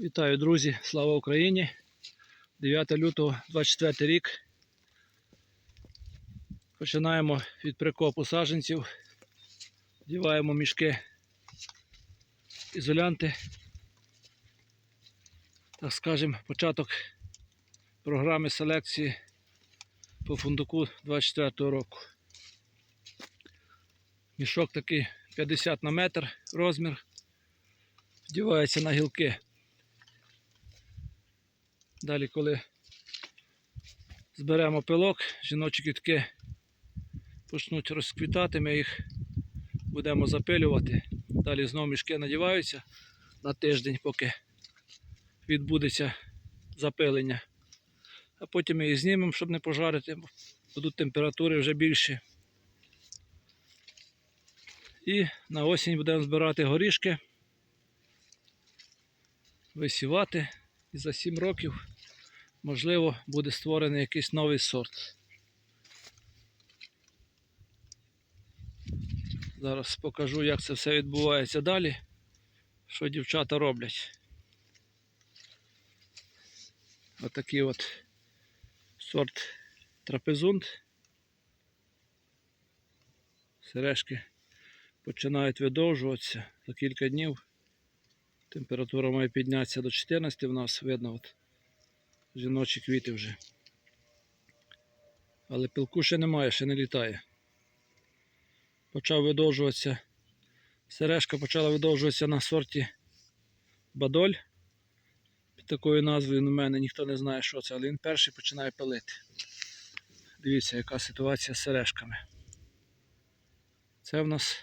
Вітаю, друзі! Слава Україні! 9 лютого 24 рік. Починаємо від прикопу саджанців. Вдіваємо мішки ізолянти. Так скажемо, початок програми селекції по фундуку 24 року. Мішок такий 50 на метр розмір. Вдівається на гілки. Далі, коли зберемо пилок, жіночі квітки почнуть розквітати, ми їх будемо запилювати. Далі знову мішки надіваються на тиждень, поки відбудеться запилення. А потім ми їх знімемо, щоб не пожарити, будуть температури вже більші. І на осінь будемо збирати горішки, висівати. І за 7 років, можливо, буде створений якийсь новий сорт. Зараз покажу, як це все відбувається далі, що дівчата роблять. Отакий от сорт трапезунд. Сережки починають видовжуватися за кілька днів. Температура має піднятися до 14 в нас, видно, от жіночі квіти вже. Але пилку ще немає, ще не літає. Почав видовжуватися. Сережка почала видовжуватися на сорті Бадоль. Під такою назвою у мене ніхто не знає, що це, але він перший починає пилити. Дивіться, яка ситуація з сережками. Це в нас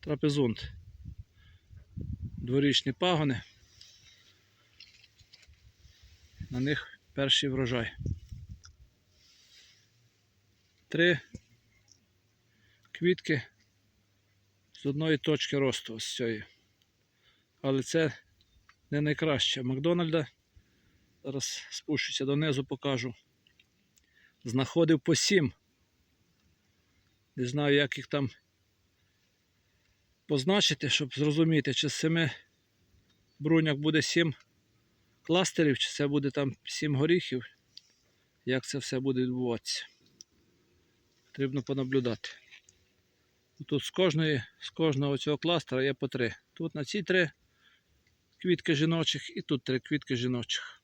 трапезунд дворічні пагони. На них перший врожай. Три квітки з одної точки росту ось цієї. Але це не найкраще. Макдональда, зараз спущуся донизу, покажу. Знаходив по сім. Не знаю, як їх там позначити, щоб зрозуміти, чи з семи бруняк буде сім кластерів, чи це буде там сім горіхів. Як це все буде відбуватися. Потрібно понаблюдати. Тут з кожної, з кожного цього кластера є по три. Тут на ці три квітки жіночих і тут три квітки жіночих.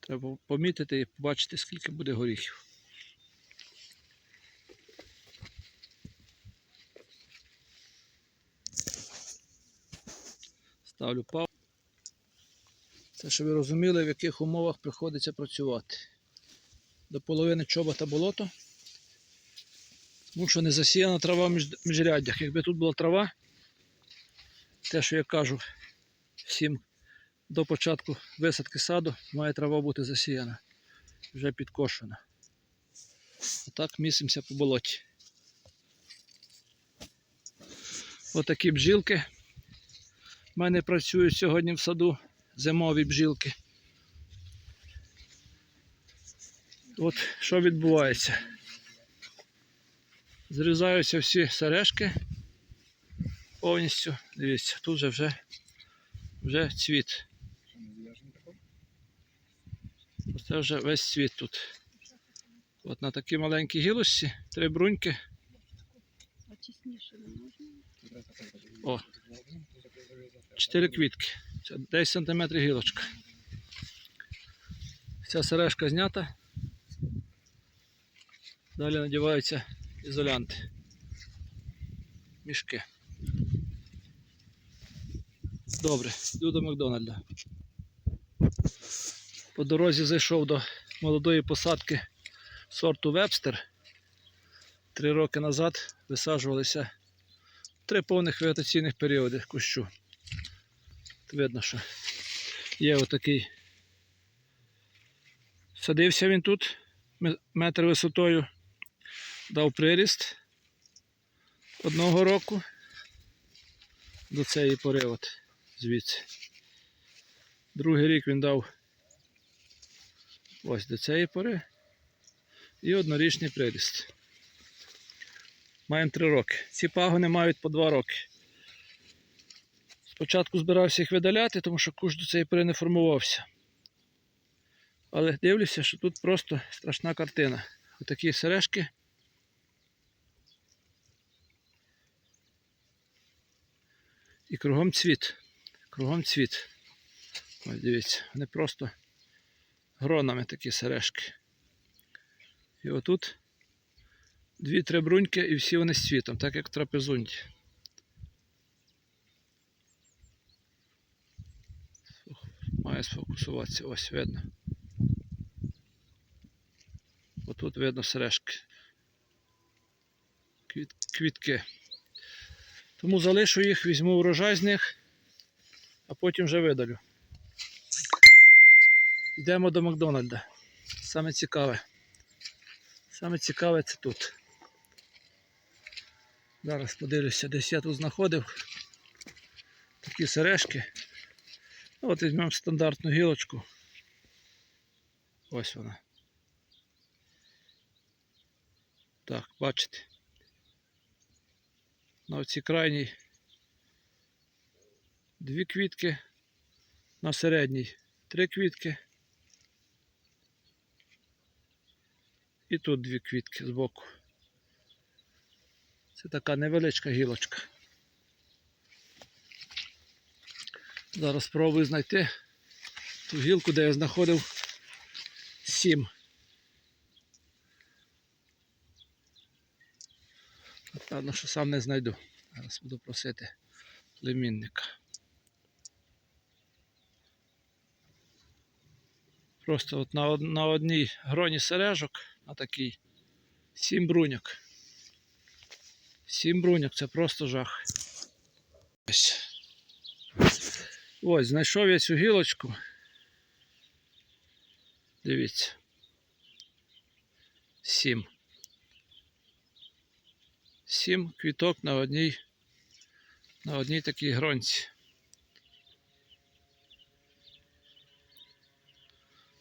Треба помітити і побачити, скільки буде горіхів. Ставлю паузу. Це, щоб ви розуміли, в яких умовах приходиться працювати. До половини чобота болото. Тому що не засіяна трава в між- міжряддях. Якби тут була трава, те, що я кажу всім до початку висадки саду, має трава бути засіяна, вже підкошена. Отак місимося по болоті. Отакі бджілки. У мене працюють сьогодні в саду зимові бджілки. От що відбувається. Зрізаються всі сережки повністю. Дивіться, тут же вже, вже цвіт. Оце вже весь цвіт тут. От на такій маленькій гілочці три бруньки. О, чотири квітки. Це 10 см гілочка. Ця сережка знята. Далі надіваються ізолянти. Мішки. Добре, йду до Макдональда. По дорозі зайшов до молодої посадки сорту Вебстер. Три роки назад висаджувалися три повних вегетаційних періоди кущу. Видно, що є отакий. Садився він тут метр висотою, дав приріст одного року до цієї пори от звідси. Другий рік він дав ось до цієї пори і однорічний приріст. Маємо три роки. Ці пагони мають по два роки. Спочатку збирався їх видаляти, тому що куш до цієї пори не формувався. Але дивлюся, що тут просто страшна картина. Отакі сережки. І кругом цвіт. Кругом цвіт. Ось дивіться, вони просто гронами такі сережки. І отут дві-три бруньки і всі вони з цвітом, так як в трапезунті. Має сфокусуватися, ось видно. Отут видно сережки. Квіт, квітки. Тому залишу їх, візьму врожай з них, а потім вже видалю. Йдемо до Макдональда. Саме цікаве. Саме цікаве це тут. Зараз подивлюся, десь я тут знаходив такі сережки. Ну, От візьмемо стандартну гілочку. Ось вона. Так, бачите. На оцій крайній дві квітки, на середній три квітки. І тут дві квітки збоку. Це така невеличка гілочка. Зараз спробую знайти ту гілку, де я знаходив сім. Певно, що сам не знайду. Зараз буду просити племінника. Просто от на, на одній гроні сережок, на такій, сім бруньок. Сім бруньок, це просто жах. Ось. Ось, знайшов я цю гілочку. Дивіться. Сім. Сім квіток на одній, на одній такій гронці.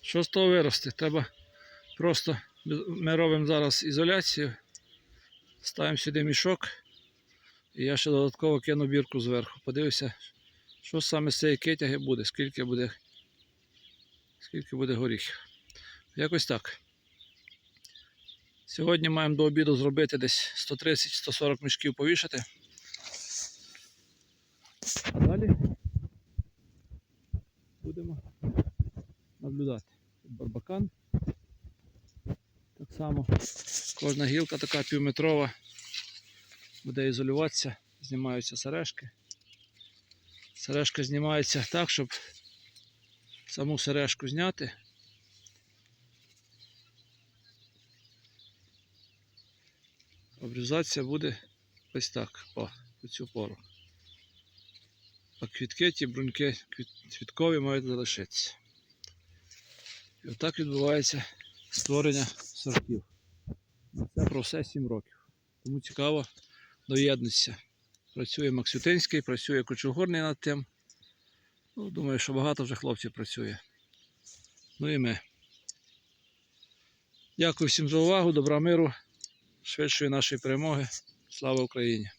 Що з того виросте? Треба просто ми робимо зараз ізоляцію, ставимо сюди мішок, і я ще додатково кину бірку зверху. Подивлюся, що саме з цієї китяги буде, скільки буде, скільки буде горіхів. Якось так. Сьогодні маємо до обіду зробити десь 130-140 мішків повішати. А далі будемо наблюдати. Барбакан. Так само кожна гілка така півметрова буде ізолюватися, знімаються сережки. Сережка знімається так, щоб саму сережку зняти. Обрізатися буде ось так, по, по цю пору. А квітки, ті бруньки квіт- квіткові мають залишитися. І отак відбувається створення сортів. Це про все 7 років. Тому цікаво доєднатися. Працює Максютинський, працює Кочугорний над тим. Ну, думаю, що багато вже хлопців працює. Ну і ми. Дякую всім за увагу, добра миру, швидшої нашої перемоги. Слава Україні!